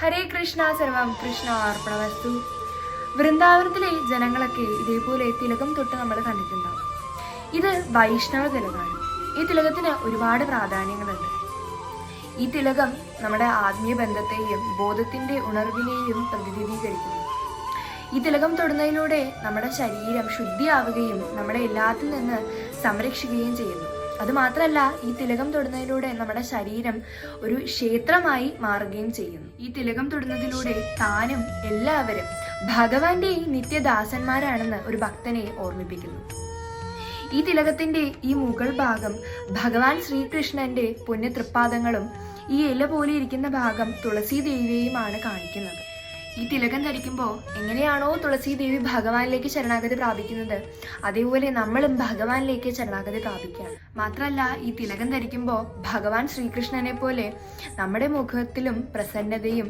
ഹരേ കൃഷ്ണ സർവം കൃഷ്ണ അർപ്പണവസ്തു വൃന്ദാവനത്തിലെ ജനങ്ങളൊക്കെ ഇതേപോലെ തിലകം തൊട്ട് നമ്മൾ കണ്ടിട്ടുണ്ടാവും. ഇത് വൈഷ്ണവ തിലകമാണ് ഈ തിലകത്തിന് ഒരുപാട് പ്രാധാന്യങ്ങളുണ്ട്. ഈ തിലകം നമ്മുടെ ആത്മീയ ബന്ധത്തെയും ബോധത്തിന്റെ ഉണർവിനെയും പ്രതിനിധീകരിക്കുന്നു. ഈ തിലകം തൊടുന്നതിലൂടെ നമ്മുടെ ശരീരം ശുദ്ധിയാവുകയും നമ്മുടെ എല്ലാത്തിൽ നിന്ന് സംരക്ഷിക്കുകയും ചെയ്യുന്നു. അതുമാത്രമല്ല ഈ തിലകം തൊടുന്നതിലൂടെ നമ്മുടെ ശരീരം ഒരു ക്ഷേത്രമായി മാറുകയും ചെയ്യുന്നു. ഈ തിലകം തൊടുന്നതിലൂടെ താനും എല്ലാവരും ഭഗവാന്റെ നിത്യദാസന്മാരാണെന്ന് ഒരു ഭക്തനെ ഓർമ്മിപ്പിക്കുന്നു. ഈ തിലകത്തിന്റെ ഈ മുകൾ ഭാഗം ഭഗവാൻ ശ്രീകൃഷ്ണന്റെ പുണ്യ തൃപ്പാദങ്ങളും ഈ ഇല പോലെ ഇരിക്കുന്ന ഭാഗം തുളസി ദേവിയെയുമാണ് കാണിക്കുന്നത്. ഈ തിലകം ധരിക്കുമ്പോൾ എങ്ങനെയാണോ തുളസി ദേവി ഭഗവാനിലേക്ക് ശരണാഗതി പ്രാപിക്കുന്നത്. അതേപോലെ നമ്മളും ഭഗവാനിലേക്ക് ശരണാഗതി പ്രാപിക്കുകയാണ് മാത്രമല്ല ഈ തിലകം ധരിക്കുമ്പോൾ ഭഗവാൻ ശ്രീകൃഷ്ണനെ പോലെ നമ്മുടെ മുഖത്തിലും പ്രസന്നതയും